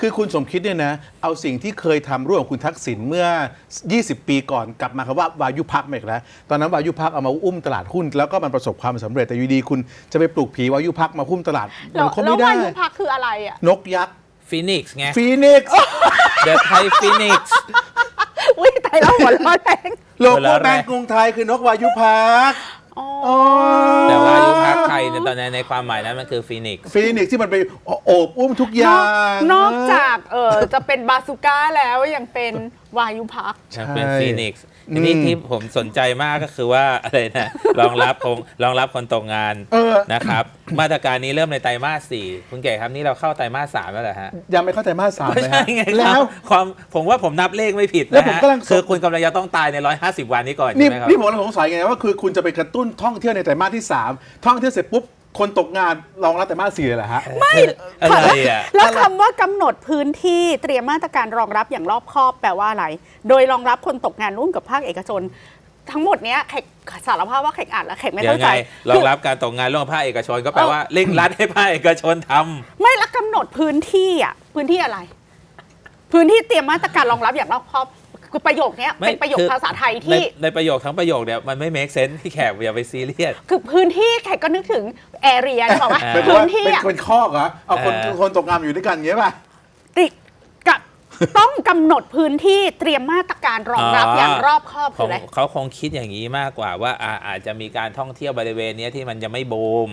คือคุณสมคิดเนี่ยนะเอาสิ่งที่เคยทำร่วมกับคุณทักษิณเมื่อ 20 ปีก่อนกลับมาคำว่าวายุพักมาอีกแล้วตอนนั้นวายุพักเอามาอุ้มตลาดหุ้น แล้วก็มันประสบความสำเร็จแต่อยู่ดีคุณจะไปปลูกผีวายุพักมาหุ้มตลาดแล้มัวนคงแล้วไม่ได้วายุพักคืออะไรอะนกยักษ์ฟีนิกซ์ไงฟีนิกซ์เดอะไทยฟีนิกซ์อุ้ยตายแล้วหัวเร้อนแรงโลเวโก้ลาแบงก์กรุงไทยคือนกวายุพักอ๋ออ๋อ แต่ว่ายุคพักไทยเนี่ยตอนนั้นในความหมายนั้นมันคือฟีนิกซ์ฟีนิกซ์ที่มันไปโอบอุ้มทุกอนย่าอกงนอกจากเออจะเป็นบาซูก้าแล้วยังเป็น วายุพักยังเป็นใช่ฟีนิกซ์ทีนี้อืม ที่ผมสนใจมากก็คือว่า อะไรนะรองรับคงรองรับคนตกงานเออนะครับ มาตรการนี้เริ่มในไตรมาสสี่คุณเก๋ครับนี่เราเข้าไตรมาสสามแล้วเหรอฮะยังไม่เข้าใจมาสสามไม่เลยใช่ฮะไงแล้คววามความผมว่าผมนับเลขไม่ผิดแล้วนะผมฮะกำลังสงคือคุณกำลังจะต้องตายใน 150 วันนี้ก่อนนี่ใช่ไหมครับ นี่ผมกำลังสงสัยไงว่าคือคุณจะไปกระตุ้นท่องเที่ยวในไตรมาสที่ 3 ท่องเที่ยวเสร็จปุ๊บ คนตกงานรองรับไตรมาสสี่เลยเหรอฮะ ไม่อะไรอะ แล้วคำว่ากำหนดพื้นที่เตรียมมาตรการรองรับอย่างรอบคอบ แปลว่าอะไร โดยรองรับคนตกงานร่วมกับภาคเอกชน ทั้งหมดเนี้ยแขกสารภาพว่าแขกอ่านแล้วแขกไม่ยัเข้างใจไงรองรับการตกงานร่วมกับภาคเอกชนก็แปลว่าเร่งรัดให้ภาคเอกชนทำไม่และกำหนดพื้นที่อะพื้นที่อะไร พื้นที่เตรียมมาตรการรองรับอย่างรอบคอบ คือประโยคเนี้ยไม่เป็นประโยคคือ ภาษาไทยในที่ ในประโยคทั้งประโยคเนี่ยมันไม่ make sense ที่แขกอย่าไปซีเรียส คือพื้นที่แขกก็นึกถึงแอเรียบอกว่าอ่า เป็นพื้ว่านที่เป็นอะเป็นคอกเหรอเอาคนเออ คนตกงานมาอยู่ด้วยกันอย่างเงี้ยป่ะ ติกับต้องกำหนดพื้นที่เตรียมมาตรการรองรับอย่างรอบคอบขคือองอะไร เขาคงคิดอย่างนี้มากกว่าว่าอาอาจจะมีการท่องเที่ยวบริเวณเนี้ยที่มันจะไม่บูม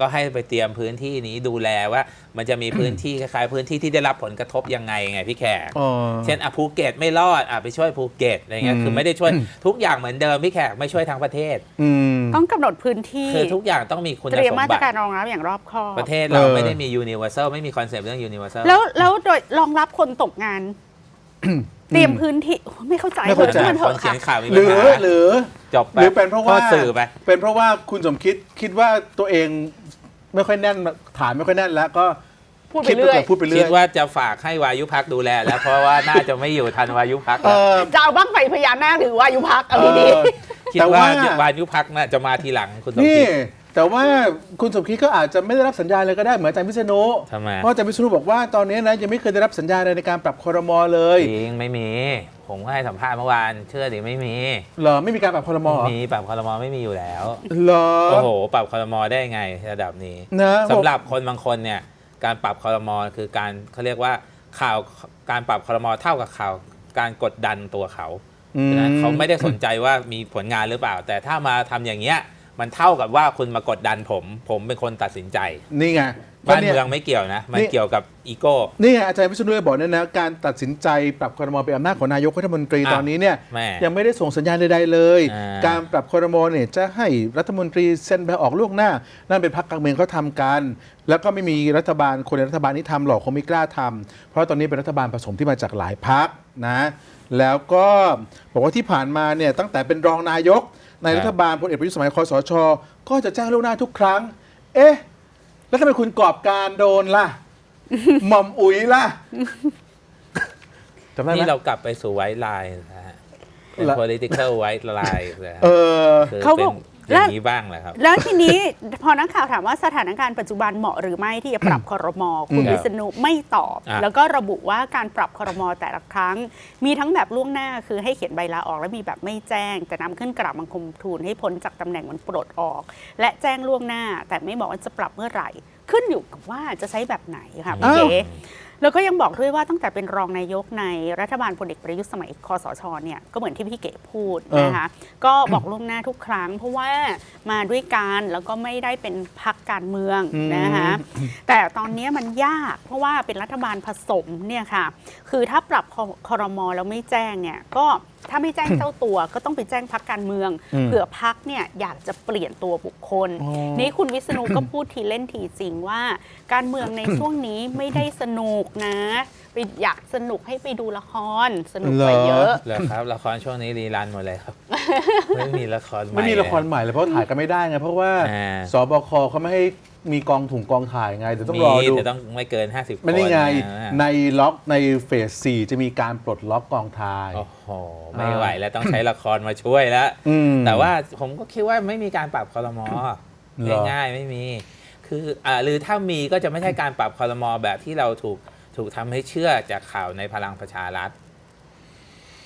ก็ให้ไปเตรียมพื้นที่นี้ดูแลว่า มันจะมีพื้นที่คล้ายๆพื้นที่ที่ได้รับผลกระทบยังไงไงพี่แขกอ๋อ เช่นอะภูเก็ตไม่รอดอะไปช่วยภูเก็ตอะไรเงี้ยอืม คือไม่ได้ช่วยทุกอย่างเหมือนเดิมพี่แขกไม่ช่วยทั้งประเทศ อืม ต้องกำหนดพื้นที่คือทุกอย่างต้องมีคุณเตรียมสมมาตรบัติการรองรับอย่างรอบคอบประเทศเราเออ ไม่ได้มี universal ไม่มีคอนเซปต์เรื่อง universal แล้วแล้วโดยรองรับคนตกงาน เตรียมพื้นที่โอ้ไม่เข้าใจไม่เข้าใจลยมันเถคนอะเขียค่ะนข่าวมีหปัญรือหาหรือ จบไปหรือเป็นเพราะว่าข้อสื่อไป เป็นเพราะว่าคุณสมคิดคิดว่าตัวเอง ไม่ค่อยแน่นฐานไม่ค่อยแน่นแล้วก็พูดไปคิดเรื่อยพูดไปเรื่คิอดยว่าจะฝากให้วายุพักดูแลแล้ว เพราะว่าน่าจะไม่อยู่ทันวายุพักเออจะเอาบ้างไฟพญานาคหรือวายุพักเอาเอดีอคิดแต่ว่าว่าวายุพักน่าจะมาทีหลังคุณสมนี่คิดแต่ว่าคุณสมคิดก็อาจจะไม่ได้รับสัญญาณเลยก็ได้เหมือนอาจารย์วิษณุทำไมเพราะอาจารย์วิษณุบอกว่าตอนนี้นะยังไม่เคยได้รับสัญญาณอะไรในการปรับคอรมอเลยจริงไม่มี ผมก็ให้สัมภาษณ์เมื่อวานเชื่อดิไม่มีเหรอไม่มีการปรับคอรมอไม่เหรอมีปรับคอรมอไม่มีอยู่แล้วเหรอโอ้โห ปรับคอรมอได้ไงระดับนี้นะสำหรับคนบางคนเนี่ยการปรับคอรมอคือการเขาเรียกว่าข่าวการปรับคอรมอเท่ากับข่าวการกดดันตัวเขาอืมฉะนั้นเขาไม่ได้สนใจว่ามีผลงานหรือเปล่า แต่ถ้ามาทำอย่างเงี้ย มันเท่ากับว่าคุณมากดดันผม ผมเป็นคนตัดสินใจนี่ไงบ้านพระยเมืองไม่เกี่ยวนะ มันนี่เกี่ยวกับอีโก้นี่ไงอาจารย์วิษณุบอกเนี่ยนะการตัดสินใจปรับคอรมอเป็นอำนาจของนายกรัฐมนตรีอะตอนนี้เนี่ยแม่ยังไม่ได้ส่งสัญญาณใดๆเลยอ่าการปรับคอรมอเนี่ยจะให้รัฐมนตรีเซ็นใบออกล่วงหน้า นั่นเป็นพรรคการเมืองเขาทำกัน แล้วก็ไม่มีรัฐบาลคนในรัฐบาลนี้ทำหรอกคงไม่กล้าทำเพราะตอนนี้เป็นรัฐบาลผสมที่มาจากหลายพรรคนะ แล้วก็บอกว่าที่ผ่านมาเนี่ยตั้งแต่เป็นรองนายก ในรัฐบาลพลเอกประยุทธ์สมัยคอสช ก็จะแจ้งล่วงหน้าทุกครั้ง เอ๊ะ แล้วทำไมคุณกอบการโดนล่ะ หม่อมอุ๋ยล่ะจำได้ไหม นี่เรากลับไปสู่ไวท์ไลน์นะฮะเป็นละ political white line นะฮะเออ คือเขาเป็บนอก อย่างนี้บ้างแหละครับ แล้วทีนี้ พอนักข่าวถามว่าสถานการณ์ปัจจุบันเหมาะหรือไม่ที่จะปรับคอรมอคุณอืมวิษณุไม่ตอบอะแล้วก็ระบุว่าการปรับคอรมอแต่ละครั้ง มีทั้งแบบล่วงหน้าคือให้เขียนใบลาออกและมีแบบไม่แจ้ง แต่นำขึ้นกราบบังคมทูลให้พ้นจากตำแหน่งมันปลดออก และแจ้งล่วงหน้าแต่ไม่บอกว่าจะปรับเมื่อไหร่ ขึ้นอยู่กับว่าจะใช้แบบไหนค่ะพี่อ้าวเก๋ แล้วก็ยังบอกด้วยว่าตั้งแต่เป็นรองนายกในรัฐบาลพลเอกประยุทธ์สมัยคอสชเนี่ยก็เหมือนที่พี่เก๋พูดนะคะก็บอกล่วงหน้าทุกครั้ง เพราะว่ามาด้วยกันแล้วก็ไม่ได้เป็นพักการเมืองอืมนะคะแต่ตอนนี้มันยากเพราะว่าเป็นรัฐบาลผสมเนี่ยค่ะคือถ้าปรับคคอรมอแล้วไม่แจ้งเนี่ยก็ ถ้าไม่แจ้งเจ้าตัวก็ต้องไปแจ้งพักการเมืองอืมเผื่อพักเนี่ยอยากจะเปลี่ยนตัวบุคคลอ๋อนี่คุณวิษณุก็พูดทีเล่นทีจริงว่า การเมืองในช่วงนี้ไม่ได้สนุกนะไปอยากสนุกให้ไปดูละครสนุกไปเยอะ เหรอครับละครช่วงนี้รีรันหมดเลยครับ ไม่มีละครใหม่ไม่มีละครใหม่เลยเพราะถ่ายกันไม่ได้ไงเพราะว่าอ่า สบคเขาไม่ให้ มีกองถุงกองถ่ายไงเดี๋ยวต้องมีรอดู แต่ต้องไม่เกิน 50คนไม่นี่ไงนะในล็อกในเฟสสี่จะมีการปลดล็อกกองถ่าย โอ้โห ไม่ไหวแล้วต้องใช้ละครมาช่วยแล้วอืมแต่ว่าผมก็คิดว่าไม่มีการปรับคอรมอเหรอง่ายๆไม่มี คืออ่าหรือถ้ามีก็จะไม่ใช่การปรับคอรมอแบบที่เราถูกถูกทำให้เชื่อจากข่าวในพลังประชารัฐ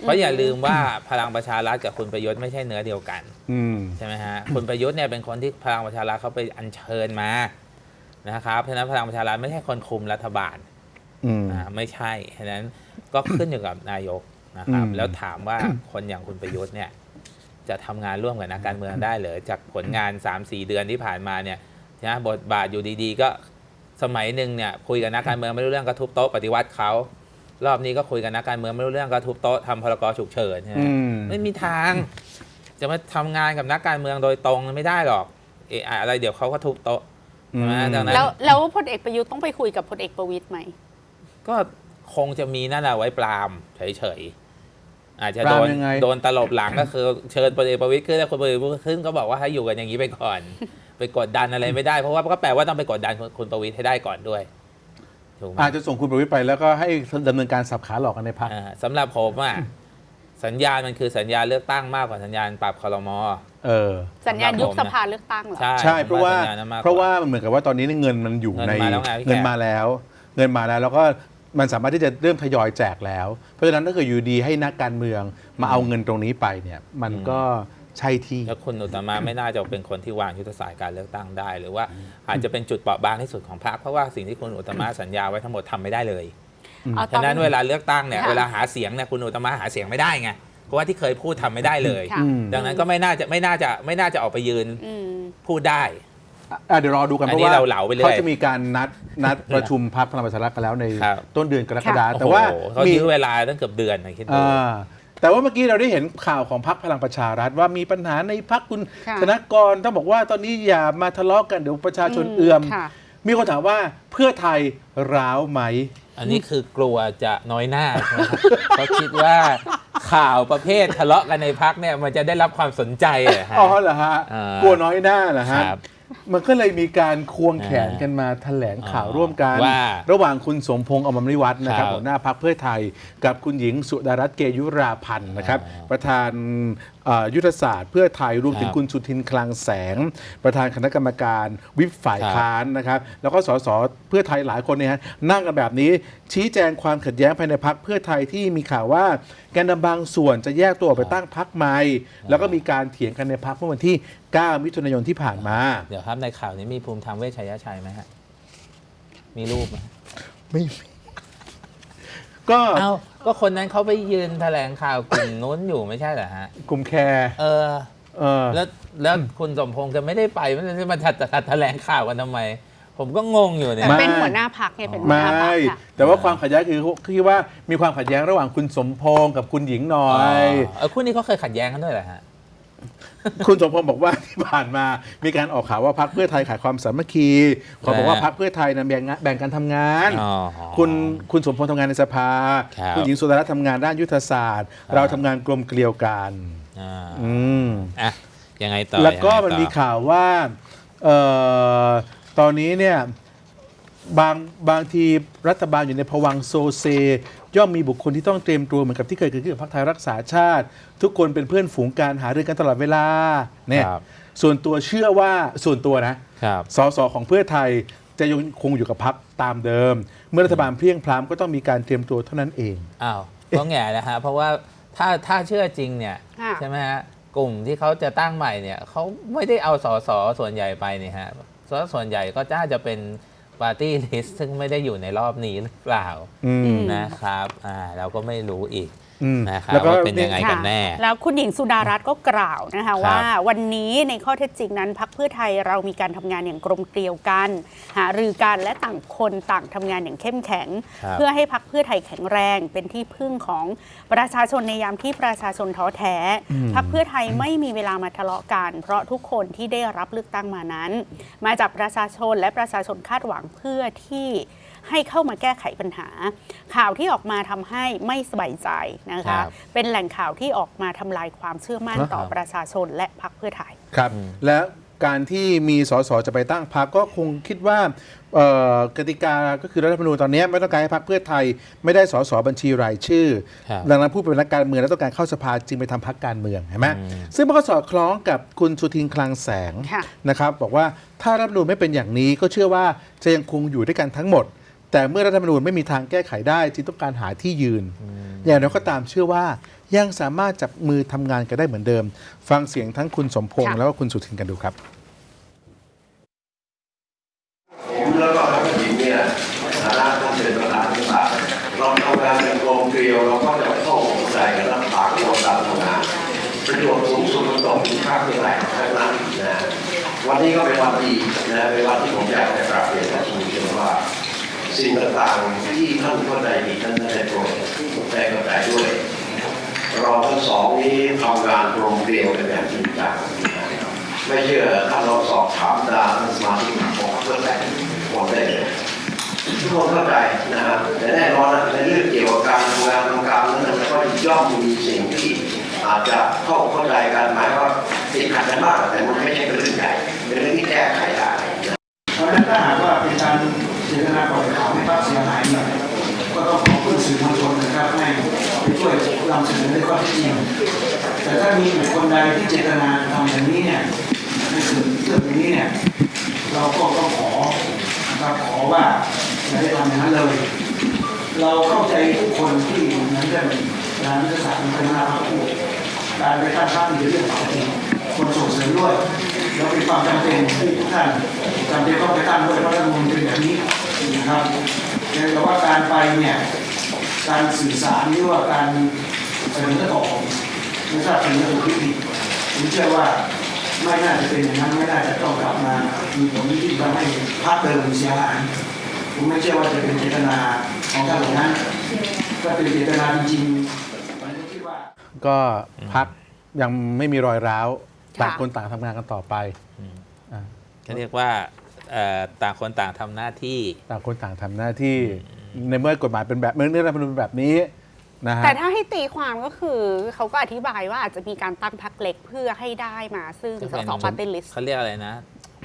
เพราะอย่าลืมว่าพลังประชารัฐกับคุณประยุทธ์ไม่ใช่เนื้อเดียวกันอืม ใช่ไหมฮะคุณประยุทธ์เนี่ยเป็นคนที่พลังประชารัฐเขาไปอัญเชิญมานะครับเพราะฉะนั้นพลังประชารัฐไม่ใช่คนคุมรัฐบาลอืม อ่าไม่ใช่ฉะนั้นก็ขึ้นอยู่กับนายกนะครับ อืม แล้วถามว่าคนอย่างคุณประยุทธ์เนี่ยจะทำงานร่วมกับนักการเมืองได้เหรือจากผลงาน 3-4 เดือนที่ผ่านมาเนี่ยนะบทบาทอยู่ดีๆ ก็สมัยหนึ่งเนี่ยคุยกับนักการเมืองไม่รู้เรื่องก็ทุบโต๊ะปฏิวัติเขา รอบนี้ก็คุยกับนักการเมืองไม่รู้เรื่องก็ทุบโต๊ะทำพรกฉุกเฉินใช่ไหมอืมไม่มีทาง จะมาทำงานกับนักการเมืองโดยตรงไม่ได้หรอกเอะอะอะไรเดี๋ยวเขาก็ทุบโต๊ะใช่ไหมอืมดังนั้นแล้วแล้วพลเอกประยุทธ์ต้องไปคุยกับพลเอกประวิตยไหมก็คงจะมีนั่นแหละไว้ปรามเฉยๆอาจจะปโดรามนยังไงโดนตลบหลังก็คือเชิญพลเอกประวิตยขึ้นแล้วคนพลเอกประวิตยขึ้นก็บอกว่าให้อยู่กันอย่างนี้ไปก่อน ไปกดดันอะไรไม่ได้เพราะว่าก็แปลว่าต้องไปกดดันคุณประวิตยให้ได้ก่อนด้วย ถูกไหมอาจจะส่งคุณประวิตรไปแล้วก็ให้ดำเนินการสับขาหลอกกันในพัก อ่าสำหรับผมอะ สัญญาณมันคือสัญญาณเลือกตั้งมากกว่าสัญญาณปรับคอรมอ เออ สัญญาณยุบสภาเลือกตั้งเหรอ ใช่ใช่เพราะว่าสัญญณนั้นมกก เพราะว่ามันเหมือนกับว่าตอนนี้เงินมันอยู่เงินในมาแล้วไงพี่แขก เงินมาแล้ว เงินมาแล้วแล้วก็มันสามารถที่จะเริ่มทยอยแจกแล้ว เพราะฉะนั้นถ้าเกิดอยู่ดีให้นักการเมืองมาเอาเงินตรงนี้ไปเนี่ยมันก็ ใช่ที่ แล้วคุณอุตตมะไม่น่าจะเป็นคนที่วางยุทธศาสตร์การเลือกตั้งได้ หรือว่าอาจจะเป็นจุดเปราะบางที่สุดของพรรคเพราะว่าสิ่งที่คุณอุตตมะสัญญาไว้ทั้งหมดทำไม่ได้เลยเอาตอฉะนั้นเวลาเลือกตั้งเนี่ยค่ะ เวลาหาเสียงเนี่ยคุณอุตตมะหาเสียงไม่ได้ไงเพราะว่าที่เคยพูดทำไม่ได้เลย ค่ะ อืม ดังนั้นก็ไม่น่าจะไม่น่าจะไม่น่าจะออกไปยืนอืม พูดได้ อะเดี๋ยวรอดูกันอันเพนี้ราะว่าเราเหลาไปเรื่อยเขาจะมีการนัดนัดประชุมพักพลังประชารัฐกันแล้วในครับ ต้นเดือนกรกฎาคมโอ้โหแต่ว่าเขามียื้อเวลาตั้งเกือบเดือนนะคิดดู อ่า แต่ว่าเมื่อกี้เราได้เห็นข่าวของพักพลังประชารัฐว่ามีปัญหาในพักคุณค่ะธนกรต้องบอกว่าตอนนี้อย่ามาทะเลาะกันเดี๋ยวประชาชนเอื่อม ค่ะ มีคนถามว่าเพื่อไทยร้าวไหม อันนี้คือกลัวจะน้อยหน้าใช่ไหมครับ เพราะคิดว่าข่าวประเภททะเลาะกันในพักเนี่ยมันจะได้รับความสนใจอะฮะ อ๋อเหรอฮะ อ่ากลัวน้อยหน้าเหรอคฮะรับมันก็เลยมีการควงแขนอ่ากันมาแถลงข่าวอ๋อร่วมกัน ว่าระหว่างคุณสมพงษ์อมรมิวัฒน์นะครับครับหัวหน้าพักเพื่อไทย กับคุณหญิงสุดารัตน์เกยุราพันธ์นะครับอ่าประธานเอ่อยุทธศาสตร์เพื่อไทยรวมถึงครับคุณสุทินคลังแสง ประธานคณะกรรมการวิปฝ่ายครับ ค้านนะครับ แล้วก็สสเพื่อไทยหลายคนเนี่ยฮะนั่งกันแบบนี้ชี้แจงความขัดแย้งภายในพักเพื่อไทยที่มีข่าวว่าแกนนำบางส่วนจะแยกตัวออกไปตั้งพักใหม่แล้วก็มีการเถียงกันในพักเมื่อวันที่ 9 มิถุนายนที่ผ่านมา เดี๋ยวครับ ในข่าวนี้มีภูมิธรรมเวชชัยชัยไหมฮะ มีรูปไหมไม่มีก็เอ้าก็คนนั้นเขาไปยืนแถลงข่าวกลุ่มนู้นอยู่ไม่ใช่เหรอฮะ กลุ่มแคร์เออ เออแล้วแล้วคุณสมพงษ์จะไม่ได้ไปมันจะมาแถลงข่าวกันทำไม ผมก็งงอยู่เนี่ยแต่ไม่เป็นหัวหน้าพักไงเป็นหัวหไม่น้าพักค่ะ แต่ว่าความขัดแย้งคือคือว่ามีความขัดแย้งระหว่างคุณสมพงษ์กับคุณหญิงหน่ออ๋อยเออคู่นี้เขาเคยขัดแย้งกันด้วยเหรอฮะ คุณสมพงษ์บอกว่าที่ผ่านมามีการออกข่าวว่าพักเพื่อไทยขาดความสามัคคีเขาบอกว่าอ่าพักเพื่อไทยนะแบ่งงานแบ่งการทำงาน อ๋อ คุณคุณสมพงษ์ทำงานในสภา ครับคุณหญิงสุดารัตน์ทำงานด้านยุทธศาสตร์ ครับ เราทำงานกลมเกลียวกันอ่าอืม อะยังไงต่อแล้วก็ยังไงต่อ มันมีข่าวว่าเอ่อตอนนี้เนี่ยบางบางทีรัฐบาลอยู่ในภวังค์โซเซ ย่อมมีบุคคลที่ต้องเตรียมตัวเหมือนกับที่เคยเกิดขึ้นกับพรรคไทยรักษาชาติ ทุกคนเป็นเพื่อนฝูงการหารือกันตลอดเวลาเนี่ยครับ ส่วนตัวเชื่อว่าส่วนตัวนะครับ สสของเพื่อไทยจะยังคงอยู่กับพรรคตามเดิม เมื่อรัฐบาลเพลียงพล้ำก็ต้องมีการเตรียมตัวเท่านั้นเอง อ้าวก็แง่นะฮะเพราะว่าถ้าถ้าเชื่อจริงเนี่ยค่ะ ใช่ไหมฮะกลุ่มที่เขาจะตั้งใหม่เนี่ยเขาไม่ได้เอาสสส่วนใหญ่ไปนี่ฮะสส่วนใหญ่ก็น่าจะเป็น ปาร์ตี้ลิสซึ่งไม่ได้อยู่ในรอบนี้หรือเปล่าอืมนะครับอ่าเราก็ไม่รู้อีกอืม นะครับแล้วก็ว่าเป็นยังไงกันแน่ค่ะแล้วคุณหญิงสุดารัตน์ก็กล่าวนะคะว่าวันนี้ในข้อเท็จจริงนั้นพักเพื่อไทยเรามีการทำงานอย่างกลมเกลียวกัน หารือกันและต่างคนต่างทำงานอย่างเข้มแข็งครับเพื่อให้พักเพื่อไทยแข็งแรง เป็นที่พึ่งของประชาชนในยามที่ประชาชนท้อแท้พักเพื่อไทยไม่มีเวลามาทะเลาะกัน เพราะทุกคนที่ได้รับเลือกตั้งมานั้น มาจากประชาชนและประชาชนคาดหวังเพื่อที่ ให้เข้ามาแก้ไขปัญหา ข่าวที่ออกมาทำให้ไม่สบายใจนะครัคะบเป็นแหล่งข่าวที่ออกมาทำลายความเชื่อมั่นครับต่อประชาชนและพรรคเพื่อไทยครับ และการที่มีสสจะไปตั้งพรรคก็คงคิดว่าเอ่อกติกาก็คือรัฐธรรมนูญตอนนี้ไม่ต้องการให้พรรคเพื่อไทย ไม่ได้สสบัญชีรายชื่อครับดังนั้นผู้เป็นนักการเมืองและต้องการเข้าสภาจึงไปทำพรรคการเมืองเห็นไหมอืมซึ่งมันก็สอดคล้องกับคุณสุทินคลังแสงค่ะนะครับบอกว่าถ้ารัฐธรรมนูญไม่เป็นอย่างนี้ก็เชื่อว่าจะยังคงอยู่ด้วยกันทั้งหมด แต่เมื่อรัฐธรรมนูญไม่มีทางแก้ไขได้จึงต้องการหาที่ยืน อย่างไรก็ตามเชื่อว่ายังสามารถจับมือทำงานกันได้เหมือนเดิม ฟังเสียงทั้งคุณสมพงษ์ค่ะ แล้วก็คุณสุทินกันดูครับ ผมแล้วก็ท่านผู้หญิงเนี่ยฐานะท่านเป็นประธานสภาเราทำงานเป็นกลมเกลียวเราก็จะเข้าใจกันรับปากเราตามทำงานประโยชน์สูงสุดมันตกที่ภาคเพื่อไทยทั้งนั้นนะวันนี้ก็เป็นวันดีนะเป็นวันที่ผมอยากจะกราบเรียนท่านผู้ชมว่า สิ่งต่างๆที่ท่านเข้าใจดีท่านได้โปรดได้เข้าใจด้วย เราทั้งสองนี้ทำงานกลมเกลียวกันแบบจริงจังไม่เชื่อท่านลองสอบถามดาท่านสมาชิกของเพื่อแต่บอกได้เลยทุกคนเข้าใจนะครับแต่แน่นอนในเรื่องเกี่ยวกับการทำงานทำการนั้นก็ย่อมมีสิ่งที่อาจจะเข้าเข้าใจกันหมายว่าติดขัดกันบ้างแต่มันไม่ใช่เป็นเรื่องใหญ่เป็นเรื่องที่แก้ไขได้เพราะนั้นถ้าหากว่าเป็นการ จตนาปล่อยข่าวให้พรรคเสียหายเนี่ยก็ต้องขอเพื่อนสื่อมวลชนนะครับให้ไปช่วยนำเสนอในข้อเท็จจริงแต่ถ้ามีบุคคลใดที่เจตนาทำอย่างนี้เนี่ยในส่วนเรื่องนี้เนี่ยเราก็ต้องขอนะครับขอว่าอย่าได้ทำอย่างนั้นเลย เราเข้าใจทุกคนที่อยู่นั้นได้เป็นงานวิทยาศาสตร์เป็นคณะพรรคพูดการไปตั้งพรรคมีเรื่องปกติคนส่งเสริมด้วย แล้วเป็นความจำเป็นที่ทุกท่านจำเป็นต้องไปตั้งด้วยเพราะรัฐธรรมนูญเป็นแบบนี้นะครับแต่ว่าการไปเนี่ยการสื่อสารหรือว่าการเสนอต่อไม่ทราบเป็นเรื่องที่ผิดผมเชื่อว่าไม่น่าจะเป็นอย่างนั้นไม่น่าจะต้องกลับมามีผลที่ทำให้พรรคเดิมเสียหายผมไม่เชื่อว่าจะเป็นเจตนาของท่านเหล่านั้นถ้าเป็นเจตนาจริงๆผมก็คิดว่าก็พักยังไม่มีรอยร้าว ต่างคนต่างทำงานกันต่อไปอ่าเขาเรียกว่าเอ่อต่างคนต่างทำหน้าที่ ต่างคนต่างทำหน้าที่ในเมื่อกฎหมายเป็นแบบเมื่อเนื้อรัฐธรรมนูญเป็นแบบนี้นะฮะ แต่ถ้าให้ตีความก็คือเขาก็อธิบายว่าอาจจะมีการตั้งพักเล็กเพื่อให้ได้มาซึ่งสสปาร์ตี้ลิสต์ เขาเรียกอะไรนะ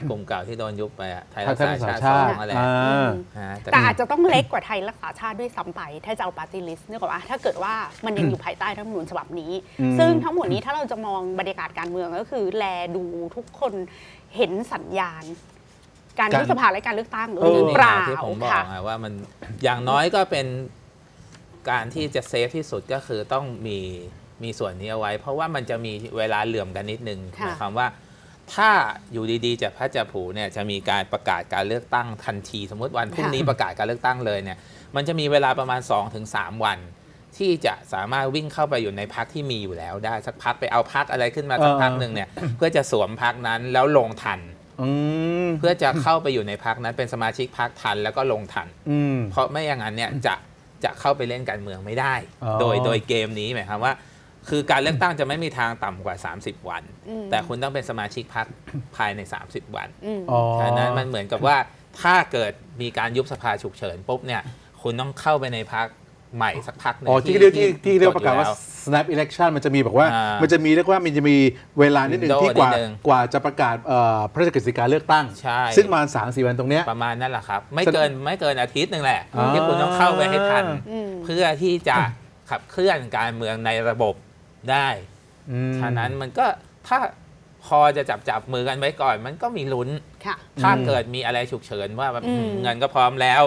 กลุ่มเก่าที่โดนยุบไปอะไทยถ้ารักท่านษาสาชาติสชาอติงอะไรอ่า ฮะแต่แต่อาจจะต้องเล็กกว่าไทยรักษาชาติด้วยซ้ำไป ถ้าจะเอาปาร์ตี้ลิสต์นึกออกว่าถ้าเกิดว่ามันยังอยู่ภายใต้รัฐธรรมนูญฉบับนี้ อืม ซึ่งทั้งหมดนี้ถ้าเราจะมองบรรยากาศการเมืองก็คือ แลดูทุกคนเห็นสัญญาณ การยุบสภาและการเลือกตั้งหเออรือเปล่าที่ผมบอกค่ะไงว่ามันอย่างน้อยก็เป็นการที่จะเซฟที่สุดก็คือต้องมีมีส่วนนี้เอาไว้ เพราะว่ามันจะมีเวลาเหลื่อมกันนิดนึงค่ะหมายความว่า ถ้าอยู่ดีๆจะพระจะผูเนี่ยจะมีการประกาศการเลือกตั้งทันที สมมติวันพรุ่งนี้ประกาศการเลือกตั้งเลยเนี่ยมันจะมีเวลาประมาณ 2-3 วัน ที่จะสามารถวิ่งเข้าไปอยู่ในพักที่มีอยู่แล้วได้สักพักไปเอาพักอะไรขึ้นมาสักพักหนึ่งเนี่ยเพื่อจะสวมพักนั้นแล้วลงทันอืมเพื่อจะเข้าไปอยู่ในพักนั้นเป็นสมาชิกพักทันแล้วก็ลงทันอืมเพราะไม่อย่างนั้นเนี่ยจะจะเข้าไปเล่นการเมืองไม่ได้อ๋อโดยโดยเกมนี้หมายความว่า คือการเลือกตั้งจะไม่มีทางต่ำกว่า 30 วัน อืม แต่คุณต้องเป็นสมาชิกพักภายใน 30 วันอืม อ๋อฉะนั้นมันเหมือนกับว่าถ้าเกิดมีการยุบสภาฉุกเฉินปุ๊บเนี่ยคุณต้องเข้าไปในพักใหม่สักพักหนึ่ง อ๋อที่เรียกที่ที่เรียกจดประกาศว่าอยู่แล้ snap election มันจะมีบอกว่า อ่ามัมันจะมีเรียกว่ามันจะมีเวลานิดหนึ่ง Window ที่กว่านิดนึงกว่าจะประกาศเอ่อพระราชกฤษฎีกาเลือกตั้ง ใช่ ซึ่งประมาณสามสี่วันตรงเนี้ย ประมาณนั่นแหละครับ ไม่แสดงเกินไม่เกินอาทิตย์หนึ่งแหละ อ่า ที่คุณต้องเข้าไปให้ทัน อืม เพื่อที่จะขับเคลื่อนการเมืองในระบบ ได้อืม ฉะนั้นมันก็ถ้าพอจะจับจับมือกันไว้ก่อน มันก็มีลุ้น ค่ะ ถ้าอืมเกิดมีอะไรฉุกเฉินว่าแบบอืม เงินก็พร้อมแล้ว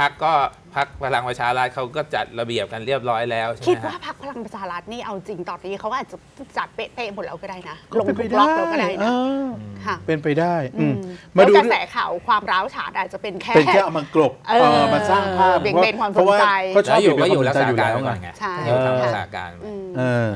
พักก็พักพลังประชารัฐเขาก็จัดระเบียบกันเรียบร้อยแล้วใช่ไหคิดมว่าฮะ พรรคพลังประชารัฐนี่เอาจริงตอนนี้เขาก็อาจจะจัดเป๊ะๆหมดแล้วก็ได้นะก็ลงเป็นทุไปกล็ได้อกแล้วก็ได้นะอ่าค่ะเป็นไปได้อืมอืมมาดูแล้วกระแสข่าวความร้าวฉานอาจจะเป็นแค่ เป็นแค่เอามากลบเออเออมาสร้างภาพเบี่ยงเบนความเพราะว่าสนใจเขาชแล้อบวอยู่ก็เบี่งเบนอยู่ควมรักสนใจษาอยู่การแล้วไว้ก่อนไงไงใช่ อยู่ค่ะทำรักษาการอืม เออ